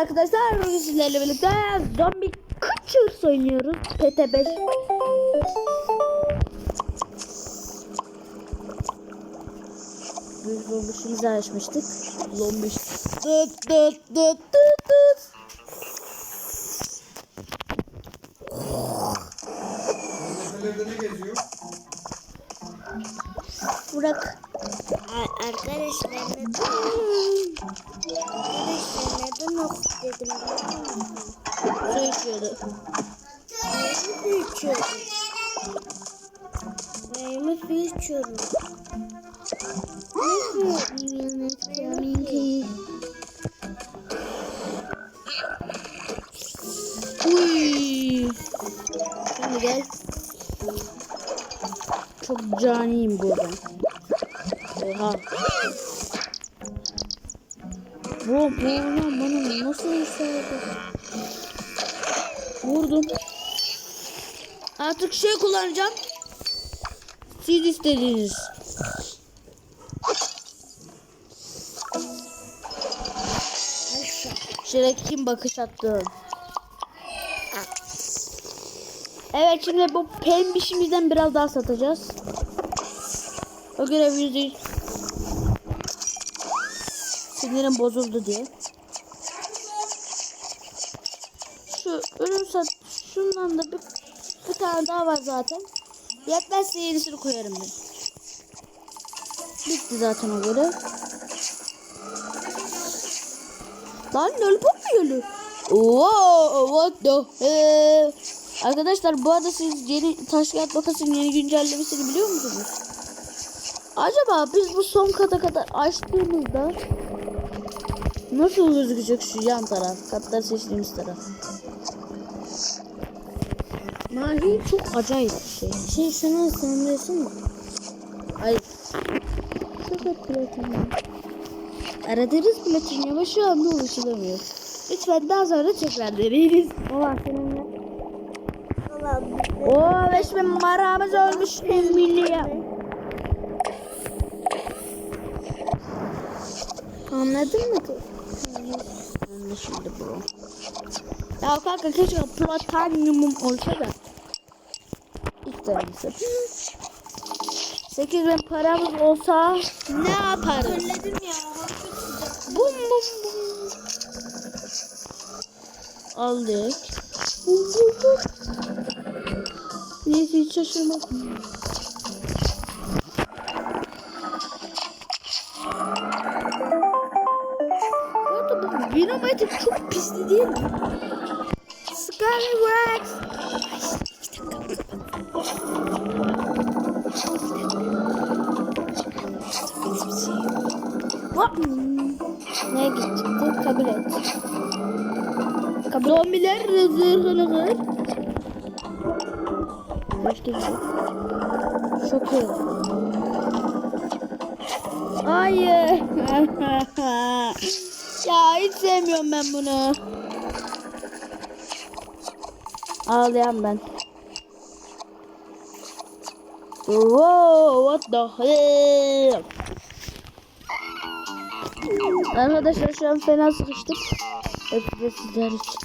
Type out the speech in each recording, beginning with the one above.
arkadaşlar. Sizlerle birlikte zombi kaçır oynuyoruz. PT5. Biz zombişimizi açmıştık. Zombiş. Dıt dıt dıt dıt dıt. Burak. Ar- Uy. Çok caniyim burada. Oha. Bu oğlan bana nasıl isabet Vurdum. Artık şey kullanacağım. Siz istediğiniz. Kim bakış attı. Evet şimdi bu pembişimizden biraz daha satacağız. O görev yüzü Sinirim bozuldu diye. Şu ürün sat şundan da bir, bir tane daha var zaten. Yetmezse yenisini koyarım ben. Bitti zaten o görev. Lan lollipop mu geliyor? Wow, what the hell? Arkadaşlar bu arada siz yeni taş kağıt makasın yeni güncellemesini biliyor musunuz? Acaba biz bu son kata kadar açtığımızda nasıl gözükecek şu yan taraf? Katlar seçtiğimiz taraf. Mahi çok acayip bir şey. Şey şunu sanıyorsun mu? Hayır. Fakat platin. Aradığınız platin ama şu anda ulaşılamıyor. Lütfen daha sonra tekrar deneyiniz. Allah seninle. Oo 5000 paramız olmuş 1 milyon. Anladın mı? Anlaşıldı bro. Ya kanka keşke platinyumum olsa da. İlk tanesi. 8000 paramız olsa ne yaparız? Söyledim ya. Bum bum bum. Aldık. Bum bum bum. Neyse hiç arada bu Vinomatic çok pisli değil mi? Skywax. What? Ne gidecekti? Kabul et. Zombiler zırhını kır. Hoş geldin. Çok iyi. Hayır. ya hiç sevmiyorum ben bunu. Ağlayan ben. Wow, what the hell? Arkadaşlar şu an fena sıkıştık. Hepsi sizler için.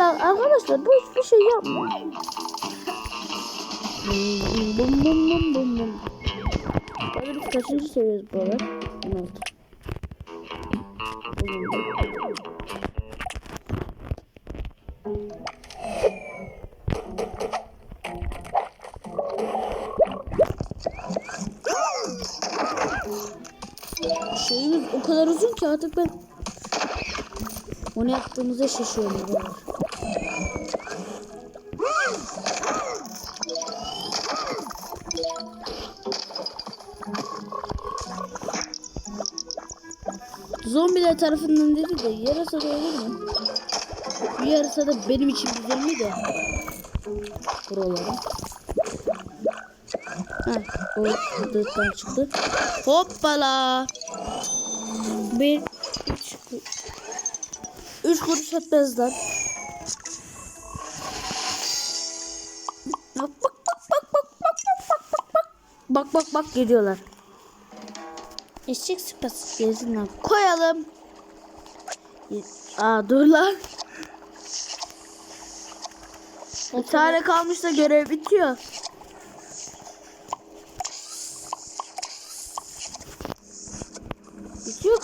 Arada arkadaşlar bu hiçbir şey yapmıyor. Bum bum bum bum bum. Böyle biz kaçıncı seviyoruz bu arada? 16. Şeyimiz ki artık ben onu yaptığımızda şaşıyorum. bu. Zombiler tarafından dedi de yarasa da olur mu? Bir yarasa da benim için güzel mi de? Buralara. Ha, o dıktan çıktı. Hoppala. Bir, üç, üç kuruş lan. Bak bak bak bak bak bak bak bak bak bak. Bak bak bak geliyorlar. Eşek sıpası. Gelsinler. Koyalım. Aa dur lan. Bir tane kalmış da görev bitiyor.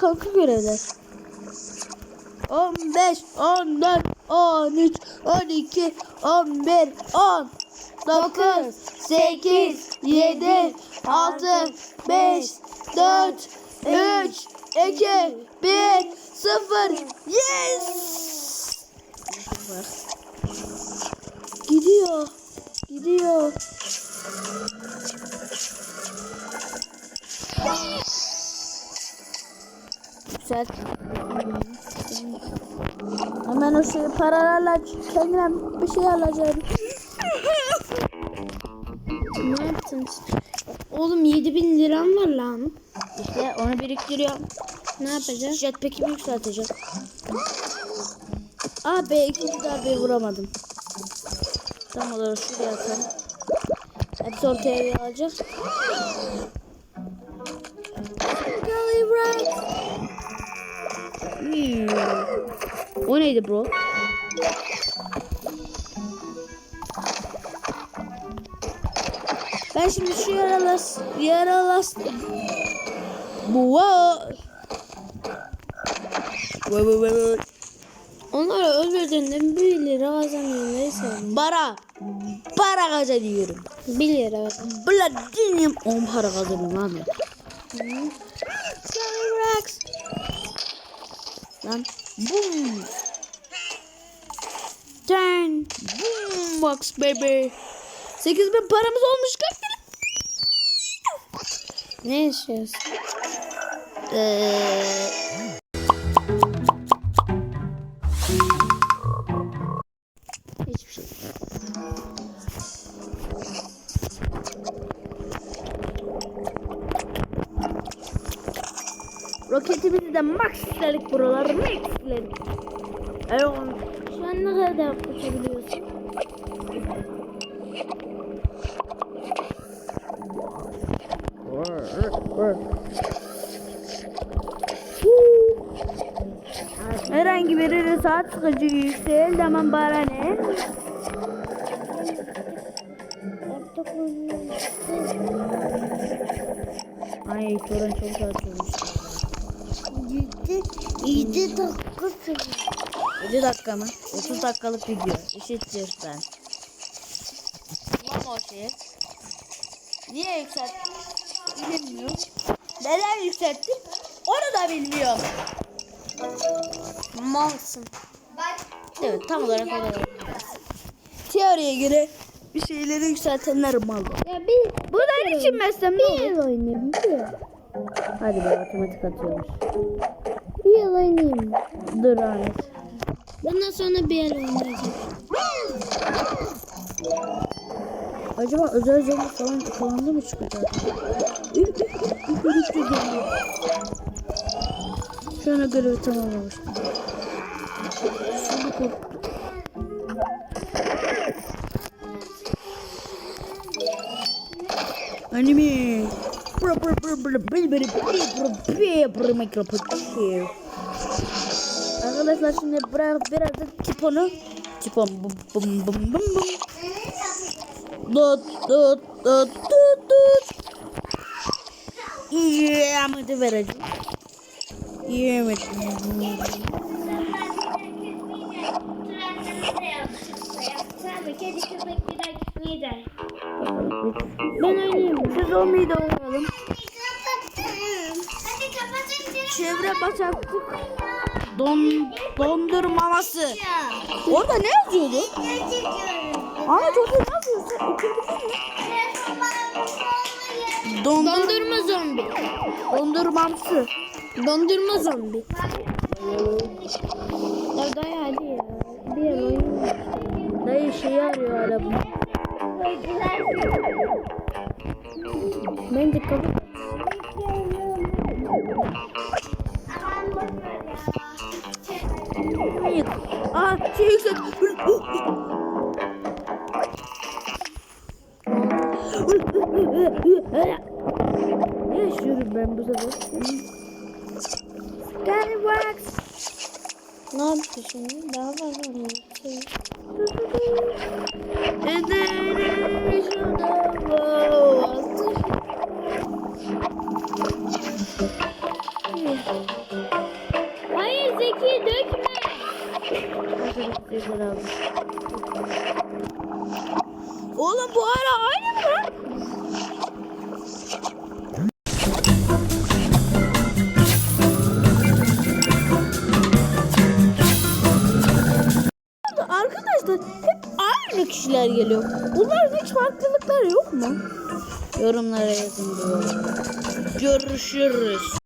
Kanka görevler. 15, 14, 13, 12, 11, 10, 9, 8, 7, 6, 5, 4, 3, 2, 1, 0. Yes! Gidiyor. Gidiyor. Güzel. Hemen o şeyi paralarla kendime bir şey alacağım. Ne yaptın? Oğlum 7000 liram var lan. İşte onu biriktiriyorum. Ne yapacağız? Jetpack'imi yükselteceğim. Aa be ikinci darbeyi vuramadım. Tam olarak şuraya atalım. Hepsi ortaya alacak. Hmm. O neydi bro? Ben şimdi şu yaralas yaralas bu var. Vay vay vay vay. Onları öldürdüğünde 1 lira kazanıyor neyse. Para. Para kazanıyorum. 1 lira bak. Platinum 10 para kazanıyorum abi. Cyrax. Lan. Boom. Turn. Boom box baby. 8000 paramız olmuş kaç? Ne yaşıyorsun? Eee Roketimizi de maxledik buraları maxledik. Evet. Şu an ne kadar uçabiliyorsun? Herhangi birine saat sıkıcı yüksel hemen bana ne? Ay torun çok saat olmuş. 7 7 dakika sürüyor. 7 dakika mı? 30 dakikalık video. Eşittir ben. Tamam o şey. Niye yükselttin? Bilmiyorum. Neden yükselttin? Onu da bilmiyorum. Malsın. Evet tam olarak öyle. Teoriye göre bir şeyleri yükseltenler mal. Ya bir Buradan için mesela bir olur? Hadi be otomatik atıyormuş. Bir yıl oynayayım. Dur Ahmet. Bundan sonra bir yıl oynayacağım. Acaba özel zombi falan tıklandı mı çıkacak? Şu ana görevi tamamlamıştım. Şunu korktum. Anime mikropotçu. Arkadaşlar şimdi biraz, biraz da tiponu tipon bum bum bum bum bum. Dot dot dot dot dot. Yemedi vereceğim. Yemedi. Ben oynayayım. Siz olmayı da kapatın. Çevre bataklık. Don, dondurmaması. Orada ne yazıyordu? Ahmet orada ne okuyabildin mi? Dondur, Dondurma zombi. dondurmamsı. Dondurma zombi. Ya dayı hadi ya. Bir yıl oynayayım. Dayı şeyi arıyor araba. Ben de dikkatim. Geliyor. Bunların hiç farklılıkları yok mu? Yorumlara yazın diyorum. Görüşürüz.